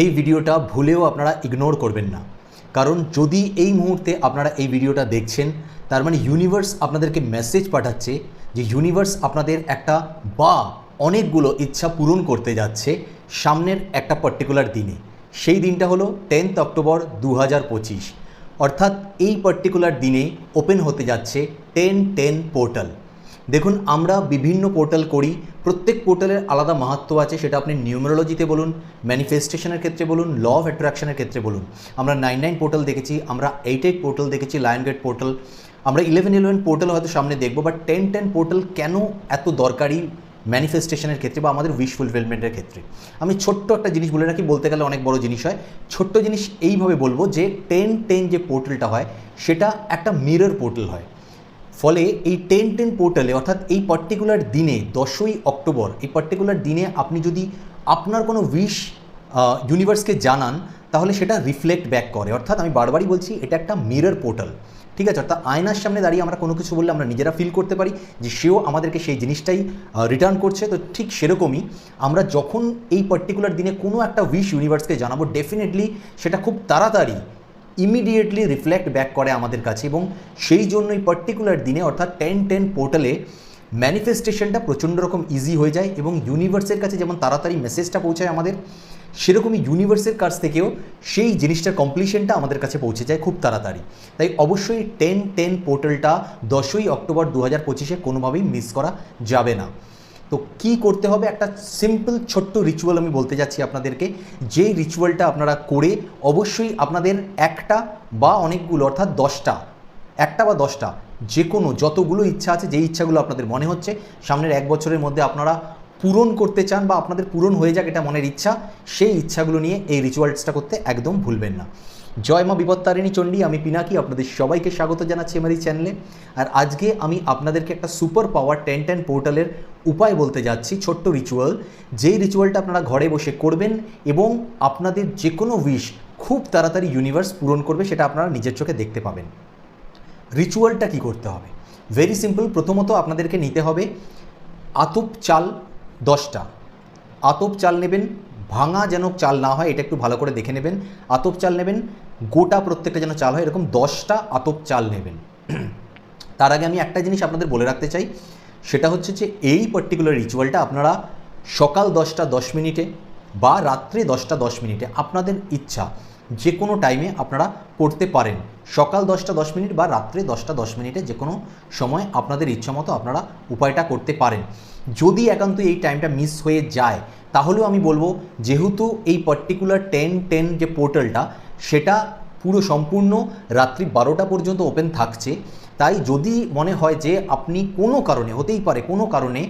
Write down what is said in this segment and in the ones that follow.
এই ভিডিওটা ভুলেও আপনারা ইগনোর করবেন না। কারণ যদি এই মুহূর্তে আপনারা এই ভিডিওটা দেখছেন, তার মানে ইউনিভার্স আপনাদেরকে মেসেজ পাঠাচ্ছে যে ইউনিভার্স আপনাদের একটা বা অনেকগুলো ইচ্ছা পূরণ করতে যাচ্ছে সামনের একটা পার্টিকুলার দিনে। সেই দিনটা হলো টেন্থ অক্টোবর দু হাজার পঁচিশ। অর্থাৎ এই পার্টিকুলার দিনে ওপেন হতে যাচ্ছে টেন টেন পোর্টাল দেখুন, আমরা বিভিন্ন পোর্টাল করি, প্রত্যেক পোর্টালের আলাদা মাহাত্ম আছে, সেটা আপনি নিউমারোলজিতে বলুন ম্যানিফেস্টেশনের ক্ষেত্রে বলুন ল অফ অ্যাট্রাকশনের ক্ষেত্রে বলুন। আমরা নাইন নাইন পোর্টাল দেখেছি, আমরা এইট এইট পোর্টাল দেখেছি লায়ন গেট পোর্টাল। আমরা ইলেভেন ইলেভেন পোর্টাল হয়তো সামনে দেখব বাট টেন টেন পোর্টাল কেন এত দরকারি ম্যানিফেস্টেশনের ক্ষেত্রে বা আমাদের উইশ ফুলফিলমেন্টের ক্ষেত্রে? আমি ছোট্ট একটা জিনিস বলে রাখি, বলতে গেলে অনেক বড় জিনিস হয়। ছোট্ট জিনিস এইভাবে বলব যে টেন টেন যে পোর্টালটা হয়, সেটা একটা মিরর পোর্টাল হয়। ফলে এই টেন টেন পোর্টালে, অর্থাৎ এই পার্টিকুলার দিনে, দশই অক্টোবর, এই পার্টিকুলার দিনে আপনি যদি আপনার কোনো উইশ ইউনিভার্সকে জানান, তাহলে সেটা রিফ্লেক্ট ব্যাক করে। অর্থাৎ আমি বারবারই বলছি, এটা একটা মিরর পোর্টাল ঠিক আছে? অর্থাৎ আয়নার সামনে দাঁড়িয়ে আমরা কোনো কিছু বললে আমরা নিজেরা ফিল করতে পারি যে সেও আমাদেরকে সেই জিনিসটাই রিটার্ন করছে। তো ঠিক সেরকমই আমরা যখন এই পার্টিকুলার দিনে কোনো একটা উইশ ইউনিভার্সকে জানাব ডেফিনেটলি সেটা খুব তাড়াতাড়ি ইমিডিয়েটলি রিফ্লেক্ট ব্যাক করে আমাদের কাছে এবং সেই জন্যই পার্টিকুলার দিনে অর্থাৎ টেন টেন পোর্টালে ম্যানিফেস্টেশনটা প্রচণ্ড রকম ইজি হয়ে যায় এবং ইউনিভার্সের কাছে যেমন তাড়াতাড়ি মেসেজটা পৌঁছায় আমাদের, সেরকমই ইউনিভার্সের কাছ থেকেও সেই জিনিসটার কমপ্লিশনটা আমাদের কাছে পৌঁছে যায় খুব তাড়াতাড়ি। তাই অবশ্যই টেন টেন পোর্টালটা দশই অক্টোবর দু হাজার পঁচিশে কোনোভাবেই মিস করা যাবে না। তো কি করতে হবে? একটা সিম্পল ছোট্ট রিচুয়াল আমি বলতে যাচ্ছি আপনাদেরকে। যেই রিচুয়ালটা আপনারা করে অবশ্যই আপনাদের একটা বা অনেকগুলো, অর্থাৎ দশটা, একটা বা দশটা যে কোনো যতগুলো ইচ্ছা আছে, যেই ইচ্ছাগুলো আপনাদের মনে হচ্ছে, সামনের এক বছরের মধ্যে আপনারা পূরণ করতে চান বা আপনাদের পূরণ হয়ে যাক এটা মনের ইচ্ছা, সেই ইচ্ছাগুলো নিয়ে এই রিচুয়ালসটা করতে একদম ভুলবেন না। জয় মা বিপত্তারিণী চণ্ডী, আমি পিনাকি, আপনাদের সবাইকে স্বাগত জানাচ্ছি আমার এই চ্যানেলে আর আজকে আমি আপনাদেরকে একটা সুপার পাওয়ার টেন টেন পোর্টালের উপায় বলতে যাচ্ছি, ছোট্ট রিচুয়াল যেই রিচুয়ালটা আপনারা ঘরে বসে করবেন এবং আপনাদের যে কোনো উইশ খুব তাড়াতাড়ি ইউনিভার্স পূরণ করবে, সেটা আপনারা নিজের চোখে দেখতে পাবেন। রিচুয়ালটা কি করতে হবে? ভেরি সিম্পল প্রথমত আপনাদেরকে নিতে হবে, আতপ চাল দশটা। আতপ চাল নেবেন ভাঙা যেন চাল না হয়, এটা একটু ভালো করে দেখে নেবেন। আতপ চাল নেবেন, গোটা প্রত্যেকটা যেন চাল হয়, এরকম দশটা আতপ চাল নেবেন। তার আগে আমি একটা জিনিস আপনাদের বলে রাখতে চাই, সেটা হচ্ছে যে এই পার্টিকুলার রিচুয়ালটা আপনারা সকাল দশটা দশ মিনিটে বা রাত্রে দশটা দশ মিনিটে আপনাদের ইচ্ছা, যে কোনো টাইমে আপনারা করতে পারেন। সকাল দশটা দশ মিনিট বা রাত্রে দশটা দশ মিনিটে যে কোনো সময় আপনাদের ইচ্ছা মতো আপনারা উপায়টা করতে পারেন। যদি একান্ত এই টাইমটা মিস হয়ে যায়, তাহলেও আমি বলব যেহেতু এই পার্টিকুলার টেন টেন যে পোর্টালটা সেটা পুরো সম্পূর্ণ রাত্রি বারোটা পর্যন্ত ওপেন থাকছে। তাই যদি মনে হয় যে আপনি কোনো কারণে, হতেই পারে কোনো কারণে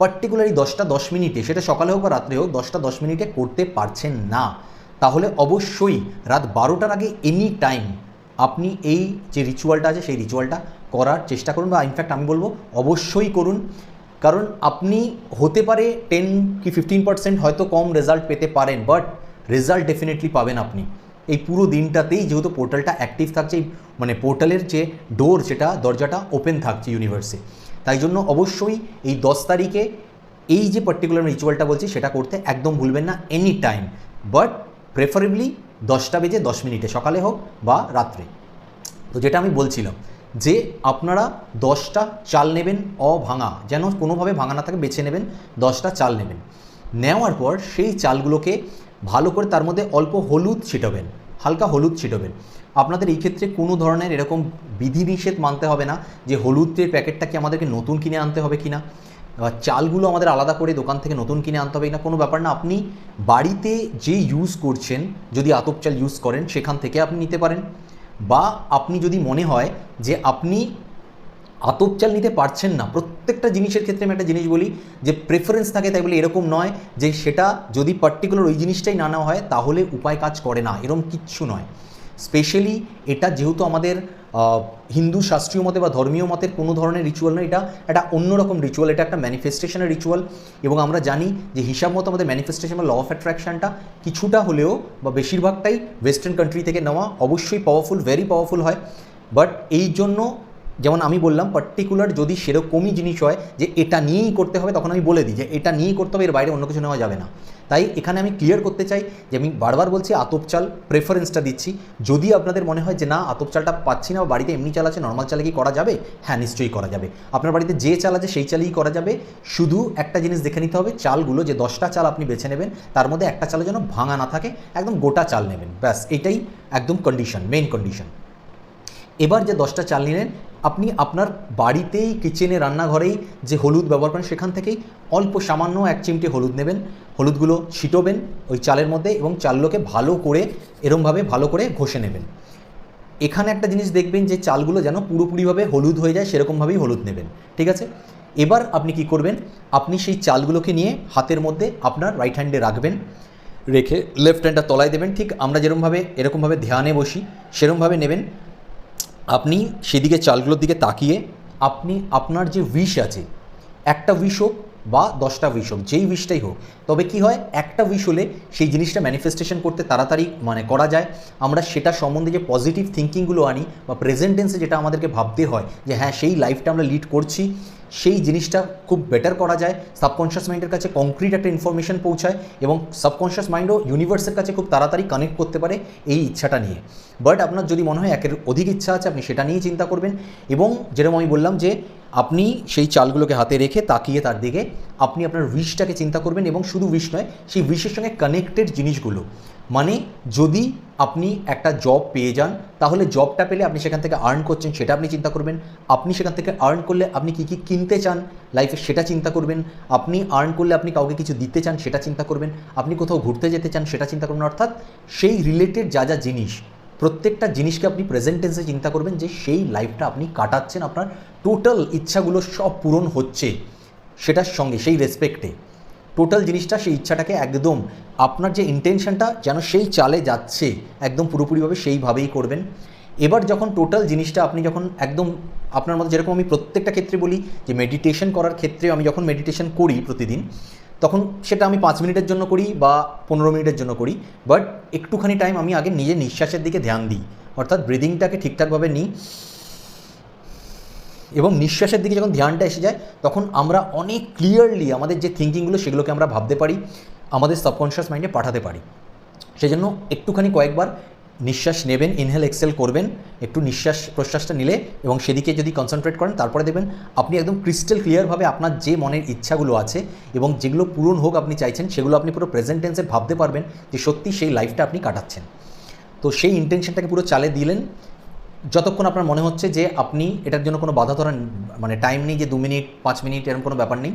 পার্টিকুলারই দশটা দশ মিনিটে, সেটা সকালে হোক বা রাত্রে হোক, দশটা দশ মিনিটে করতে পারছেন না, তাহলে অবশ্যই রাত বারোটার আগে এনি টাইম আপনি এই যে রিচুয়ালটা আছে, সেই রিচুয়ালটা করার চেষ্টা করুন বা ইনফ্যাক্ট আমি বলব অবশ্যই করুন। কারণ আপনি হতে পারে টেন কি ফিফটিন পার্সেন্ট হয়তো কম রেজাল্ট পেতে পারেন বাট রেজাল্ট ডেফিনেটলি পাবেন আপনি। এই পুরো দিনটাতেই যেহেতু পোর্টালটা অ্যাক্টিভ থাকছে মানে পোর্টালের যে ডোর যেটা দরজাটা ওপেন থাকছে ইউনিভার্সে তাই জন্য অবশ্যই এই দশ তারিখে এই যে পার্টিকুলার রিচুয়ালটা বলছি, সেটা করতে একদম ভুলবেন না এনি টাইম বাট প্রেফারেবলি দশটা বেজে দশ মিনিটে, সকালে হোক বা রাত্রে। তো যেটা আমি বলছিলাম যে আপনারা দশটা চাল নেবেন অভাঙা, যেন কোনোভাবে ভাঙা না থাকে, বেছে নেবেন, দশটা চাল নেবেন। নেওয়ার পর সেই চালগুলোকে ভালো করে তার মধ্যে অল্প হলুদ ছিটাবেন, হালকা হলুদ ছিটাবেন। আপনাদের এই ক্ষেত্রে কোনো ধরনের এরকম বিধিনিষেধ মানতে হবে না যে হলুদের প্যাকেটটা কি আমাদেরকে নতুন কিনে আনতে হবে কিনা। চালগুলো আমাদের আলাদা করে দোকান থেকে নতুন কিনে আনতে হবে না কোনো ব্যাপার না। আপনি বাড়িতে যে ইউজ করছেন, যদি আতপ চাল ইউজ করেন, সেখান থেকে আপনি নিতে পারেন। বা আপনি যদি মনে হয় যে আপনি আতপ চাল নিতে পারছেন না, প্রত্যেকটা জিনিসের ক্ষেত্রে আমি একটা জিনিস বলি যে প্রেফারেন্স থাকে, তাই বলে এরকম নয় যে সেটা যদি পার্টিকুলার ওই জিনিসটাই না নেওয়া হয়, তাহলে উপায় কাজ করে না এরকম কিচ্ছু নয়। স্পেশালি এটা যেহেতু আমাদের হিন্দু শাস্ত্রীয় মতে বা ধর্মীয় মতের কোনো ধরনের রিচুয়াল নয় এটা একটা অন্যরকম রিচুয়াল এটা একটা ম্যানিফেস্টেশনের রিচুয়াল এবং আমরা জানি যে হিসাব মতো আমাদের ম্যানিফেস্টেশন বা ল অফ অ্যাট্রাকশানটা কিছুটা হলেও বা বেশিরভাগটাই ওয়েস্টার্ন কান্ট্রি থেকে নেওয়া অবশ্যই পাওয়ারফুল ভেরি পাওয়ারফুল হয়। বাট এই জন্য যেমন আমি বললাম পার্টিকুলার যদি সেরকমই জিনিস হয় যে এটা নিয়েই করতে হবে, তখন আমি বলে দিই যে এটা নিয়েই করতে হবে, এর বাইরে অন্য কিছু নেওয়া যাবে না। তাই এখানে আমি ক্লিয়ার করতে চাই যে আমি বারবার বলছি আতপ চাল প্রেফারেন্সটা দিচ্ছি। যদি আপনাদের মনে হয় যে না, আতপ চালটা পাচ্ছি না, বা বাড়িতে এমনি চাল আছে নর্মাল চালে কি করা যাবে? হ্যাঁ নিশ্চয়ই করা যাবে। আপনার বাড়িতে যে চাল আছে, সেই চালেই করা যাবে। শুধু একটা জিনিস দেখে নিতে হবে, চালগুলো যে দশটা চাল আপনি বেছে নেবেন, তার মধ্যে একটা চালে যেন ভাঙা না থাকে, একদম গোটা চাল নেবেন। ব্যাস, এটাই একদম কন্ডিশন মেন কন্ডিশন এবার যে দশটা চাল নিলেন আপনি আপনার বাড়িতেই কিচেনে রান্নাঘরেই যে হলুদ ব্যবহার করেন, সেখান থেকেই অল্প সামান্য এক চিমটে হলুদ নেবেন। হলুদগুলো ছিটোবেন ওই চালের মধ্যে এবং চালগুলোকে ভালো করে, এরমভাবে ভালো করে ঘষে নেবেন। এখানে একটা জিনিস দেখবেন যে চালগুলো যেন পুরোপুরিভাবে হলুদ হয়ে যায়, সেরকমভাবেই হলুদ নেবেন। ঠিক আছে? এবার আপনি কি করবেন? আপনি সেই চালগুলোকে নিয়ে হাতের মধ্যে আপনার রাইট হ্যান্ডে রাখবেন। রেখে লেফট হ্যান্ডটা তলায় দেবেন। ঠিক আমরা যেরকমভাবে এরকমভাবে ধ্যানে বসি সেরকমভাবে নেবেন। আপনি সেদিকে চালগুলোর দিকে তাকিয়ে আপনি আপনার যে উইশ আছে, একটা উইশ হোক বা দশটা উইশ হোক, যেই উইশটাই হোক, তবে কি হয়, একটা উইশ হলে সেই জিনিসটা ম্যানিফেস্টেশন করতে তাড়াতাড়ি মানে করা যায়। আমরা সেটা সম্বন্ধে যে পজিটিভ থিঙ্কিংগুলো আনি বা প্রেজেন্টেন্সে যেটা আমাদেরকে ভাবতে হয় যে হ্যাঁ সেই লাইফটা আমরা লিড করছি সেই জিনিসটা খুব বেটার করা যায়। সাবকনশিয়াস মাইন্ডের কাছে কংক্রিট একটা ইনফরমেশন পৌঁছায় এবং সাবকনশিয়াস মাইন্ডও ইউনিভার্সের কাছে খুব তাড়াতাড়ি কানেক্ট করতে পারে এই ইচ্ছাটা নিয়ে। বাট আপনার যদি মনে হয় একের অধিক ইচ্ছা আছে, আপনি সেটা নিয়েই চিন্তা করবেন এবং যেরকম আমি বললাম যে আপনি সেই চালগুলোকে হাতে রেখে তাকিয়ে তার দিকে আপনি আপনার উইশটাকে চিন্তা করবেন এবং শুধু উইশ নয়, সেই উইশের সঙ্গে কানেক্টেড জিনিসগুলো। মানে যদি আপনি একটা জব পেয়ে যান, তাহলে জবটা পেলে আপনি সেখান থেকে আর্ন করছেন, সেটা আপনি চিন্তা করবেন। আপনি সেখান থেকে আর্ন করলে আপনি কী কী কিনতে চান লাইফে সেটা চিন্তা করবেন। আপনি আর্ন করলে আপনি কাউকে কিছু দিতে চান, সেটা চিন্তা করবেন। আপনি কোথাও ঘুরতে যেতে চান, সেটা চিন্তা করবেন। অর্থাৎ সেই রিলেটেড যা যা জিনিস, প্রত্যেকটা জিনিসকে আপনি প্রেজেন্ট টেন্সে চিন্তা করবেন যে সেই লাইফটা আপনি কাটাচ্ছেন, আপনার টোটাল ইচ্ছাগুলো সব পূরণ হচ্ছে, সেটার সঙ্গে, সেই রেসপেক্টে টোটাল জিনিসটা, সেই ইচ্ছাটাকে একদম আপনার যে ইন্টেনশনটা যেন সেই চালে যাচ্ছে, একদম পুরোপুরিভাবে সেইভাবেই করবেন। এবার যখন টোটাল জিনিসটা আপনি যখন একদম আপনার মধ্যে যেরকম আমি প্রত্যেকটা ক্ষেত্রে বলি যে মেডিটেশন করার ক্ষেত্রে আমি যখন মেডিটেশন করি প্রতিদিন, তখন সেটা আমি পাঁচ মিনিটের জন্য করি বা পনেরো মিনিটের জন্য করি। বাট একটুখানি টাইম আমি আগে নিজের নিঃশ্বাসের দিকে ধ্যান দিই। অর্থাৎ ব্রিদিংটাকে ঠিকঠাকভাবে নিই। এবং নিঃশ্বাসের দিকে যখন ধ্যানটা এসে যায়, তখন আমরা অনেক ক্লিয়ারলি আমাদের যে থিঙ্কিংগুলো সেগুলোকে আমরা ভাবতে পারি, আমাদের সাবকনশিয়াস মাইন্ডে পাঠাতে পারি। সেজন্য একটুখানি কয়েকবার নিঃশ্বাস নেবেন ইনহেল এক্সেল করবেন, একটু নিঃশ্বাস প্রশ্বাসটা নিলে এবং সেদিকে যদি কনসেন্ট্রেট করেন, তারপরে দেখবেন আপনি একদম ক্রিস্টাল ক্লিয়ারভাবে আপনার যে মনের ইচ্ছাগুলো আছে এবং যেগুলো পূরণ হোক আপনি চাইছেন, সেগুলো আপনি পুরো প্রেজেন্ট টেন্সে ভাবতে পারবেন যে সত্যি সেই লাইফটা আপনি কাটাচ্ছেন। তো সেই ইন্টেনশনটাকে পুরো চালে দিলেন যতক্ষণ আপনার মনে হচ্ছে যে আপনি এটার জন্য কোনো বাধা ধরা মানে টাইম নেই যে দু মিনিট, পাঁচ মিনিট, এরকম কোনো ব্যাপার নেই,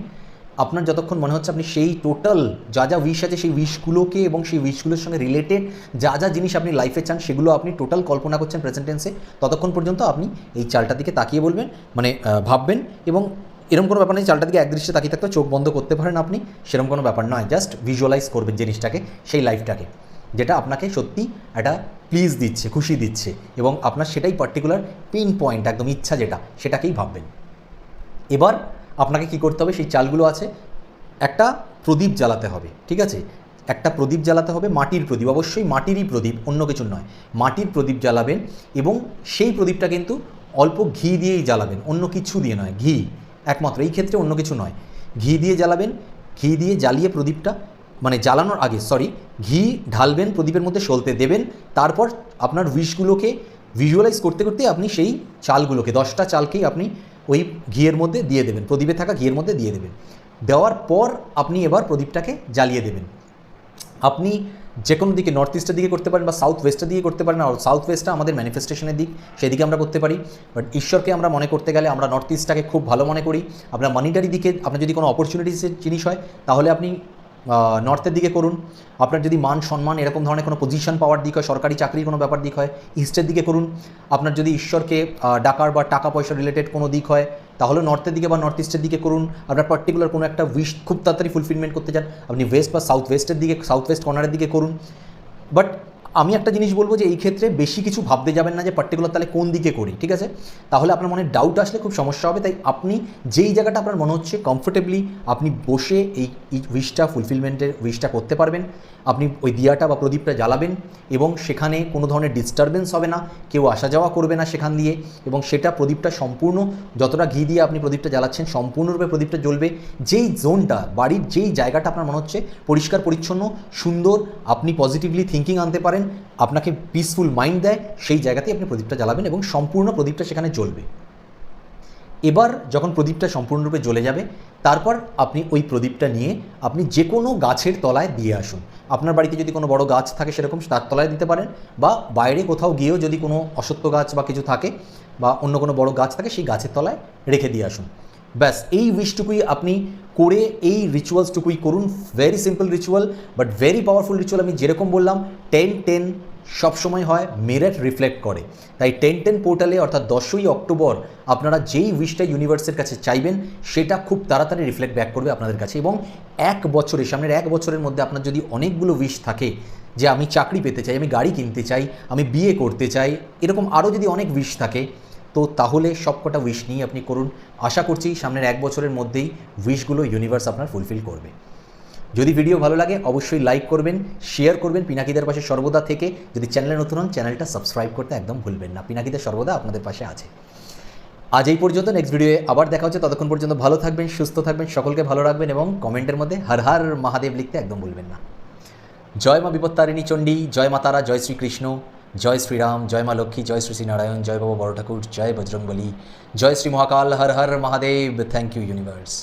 আপনার যতক্ষণ মনে হচ্ছে আপনি সেই টোটাল যা যা উইশ আছে সেই উইশগুলোকে এবং সেই উইশগুলোর সঙ্গে রিলেটেড যা যা জিনিস আপনি লাইফে চান সেগুলো আপনি টোটাল কল্পনা করছেন প্রেজেন্ট টেন্সে ততক্ষণ পর্যন্ত আপনি এই চালটার দিকে তাকিয়ে বলবেন মানে ভাববেন এবং এরকম কোনো ব্যাপার নেই চালটার দিকে একদৃষ্টে তাকিয়ে থাকতে চোখ বন্ধ করতে পারেন আপনি, সেরকম কোনো ব্যাপার নয় জাস্ট ভিজুয়ালাইজ করবেন জিনিসটাকে, সেই লাইফটাকে যেটা আপনাকে সত্যি একটা প্লিজ দিচ্ছে, খুশি দিচ্ছে এবং আপনার সেটাই পার্টিকুলার পিন পয়েন্ট একদম ইচ্ছা যেটা, সেটাকেই ভাববেন। এবার আপনাকে কি করতে হবে, সেই চালগুলো আছে, একটা প্রদীপ জ্বালাতে হবে, ঠিক আছে? একটা প্রদীপ জ্বালাতে হবে, মাটির প্রদীপ, অবশ্যই মাটিরই প্রদীপ, অন্য কিছু নয়। মাটির প্রদীপ জ্বালাবেন এবং সেই প্রদীপটা কিন্তু অল্প ঘি দিয়েই জ্বালাবেন, অন্য কিছু দিয়ে নয়, ঘি, একমাত্র, এই ক্ষেত্রে অন্য কিছু নয়। ঘি দিয়ে জ্বালাবেন, ঘি দিয়ে জ্বালিয়ে প্রদীপটা মানে জ্বালানোর আগে সরি ঘি ঢালবেন, প্রদীপের মধ্যে সলতে দেবেন, তারপর আপনার উইশগুলোকে ভিজুয়ালাইজ করতে করতে আপনি সেই চালগুলোকে, দশটা চালকেই আপনি ওই ঘিয়ের মধ্যে দিয়ে দেবেন, প্রদীপে থাকা ঘিয়ের মধ্যে দিয়ে দেবেন। দেওয়ার পর আপনি এবার প্রদীপটাকে জ্বালিয়ে দেবেন। আপনি যে কোনো দিকে নর্থ ইস্টের দিকে করতে পারেন বা সাউথ ওয়েস্টের দিকে করতে পারেন, আর সাউথ ওয়েস্টটা আমাদের ম্যানিফেস্টেশনের দিক, সেদিকে আমরা করতে পারি। বাট ঈশ্বরকে আমরা মনে করতে গেলে আমরা নর্থ ইস্টটাকে খুব ভালো মনে করি। আপনার মানিটারি দিকে, আপনার যদি কোনো অপরচুনিটিসের জিনিস হয়, তাহলে আপনি নর্থের দিকে করুন। আপনার যদি মান, সম্মান এরকম ধরনের কোনো পজিশন পাওয়ার দিক হয়, সরকারি চাকরির কোনো ব্যাপার দিক হয় ইস্টের দিকে করুন। আপনার যদি ঈশ্বরকে ডাকার বা টাকা পয়সা রিলেটেড কোনো দিক হয়, তাহলে নর্থের দিকে বা নর্থ ইস্টের দিকে করুন। আপনার পার্টিকুলার কোনো একটা উইশ খুব তাড়াতাড়ি ফুলফিলমেন্ট করতে চান, আপনি ওয়েস্ট বা সাউথ ওয়েস্টের দিকে সাউথ ওয়েস্ট কর্নারের দিকে করুন। বাট আমি একটা জিনিস বলব যে এই ক্ষেত্রে বেশি কিছু ভাবতে যাবেন না যে পার্টিকুলার তাহলে কোন দিকে করি, ঠিক আছে? তাহলে আপনার মনে ডাউট আসলে খুব সমস্যা হবে, তাই আপনি যেই জায়গাটা আপনার মনে হচ্ছে কমফোর্টেবলি আপনি বসে এই উইশটা ফুলফিলমেন্টের উইশটা করতে পারবেন। আপনি ওই দিয়াটা বা প্রদীপটা জ্বালাবেন এবং সেখানে কোনো ধরনের ডিস্টারবেন্স হবে না, কেউ আসা যাওয়া করবে না সেখান দিয়ে এবং সেটা প্রদীপটা সম্পূর্ণ যতটা ঘি দিয়ে আপনি প্রদীপটা জ্বালাচ্ছেন সম্পূর্ণরূপে প্রদীপটা জ্বলবে। যেই জোনটা বাড়ির যেই জায়গাটা আপনার মনে হচ্ছে পরিষ্কার, পরিচ্ছন্ন, সুন্দর, আপনি পজিটিভলি থিঙ্কিং আনতে পারেন আপনাকে পিসফুল মাইন্ড দেয়, সেই জায়গাতেই আপনি প্রদীপটা জ্বালাবেন এবং সম্পূর্ণ প্রদীপটা সেখানে জ্বলবে। এবার যখন প্রদীপটা সম্পূর্ণরূপে জ্বলে যাবে, তারপর আপনি ওই প্রদীপটা নিয়ে আপনি যে কোনো গাছের তলায় দিয়ে আসুন। আপনার বাড়িতে যদি কোনো বড় গাছ থাকে সেরকম, তার তলায় দিতে পারেন বা বাইরে কোথাও গিয়েও যদি কোনো অসত্য গাছ বা কিছু থাকে বা অন্য কোনো বড় গাছ থাকে, সেই গাছের তলায় রেখে দিয়ে আসুন। ব্যাস, এই উইশটুকুই আপনি করে এই রিচুয়ালসটুকুই করুন। Very simple ritual but very powerful ritual আমি যেরকম বললাম টেন টেন সবসময় হয় মেরেট রিফ্লেক্ট করে। তাই টেন টেন পোর্টালে অর্থাৎ দশই অক্টোবর আপনারা যেই উইশটা ইউনিভার্সের কাছে চাইবেন, সেটা খুব তাড়াতাড়ি রিফ্লেক্ট ব্যাক করবে আপনাদের কাছে। এবং এক বছরে, সামনের এক বছরের মধ্যে আপনার যদি অনেকগুলো উইশ থাকে, যে আমি চাকরি পেতে চাই, আমি গাড়ি কিনতে চাই, আমি বিয়ে করতে চাই, এরকম আরও যদি অনেক উইশ থাকে তো তাহলে সবকটা উইশ নিয়ে আপনি করুন। আশা করছি সামনের এক বছরের মধ্যেই উইশগুলো ইউনিভার্স আপনার ফুলফিল করবে। যদি ভিডিও ভালো লাগে, অবশ্যই লাইক করবেন শেয়ার করবেন পিনাকিদের পাশে সর্বদা থেকে। যদি চ্যানেলে নতুন হন চ্যানেলটা সাবস্ক্রাইব করতে একদম ভুলবেন না। পিনাকিদের সর্বদা আপনাদের পাশে আছে। আজ এই পর্যন্ত নেক্সট ভিডিওয়ে আবার দেখা হচ্ছে। ততক্ষণ পর্যন্ত ভালো থাকবেন, সুস্থ থাকবেন, সকলকে ভালো রাখবেন এবং কমেন্টের মধ্যে হর হর মহাদেব লিখতে একদম ভুলবেন না। জয় মা বিপত্তারিণী চণ্ডী, জয় মা তারা, জয় শ্রীকৃষ্ণ। জয় শ্রীরাম জয় মা লক্ষ্মী জয় শ্রী শ্রীনারায়ণ জয় বাবা বড় ঠাকুর জয় বজরংবলী জয় Shri Mahakal Har Har Mahadev thank you universe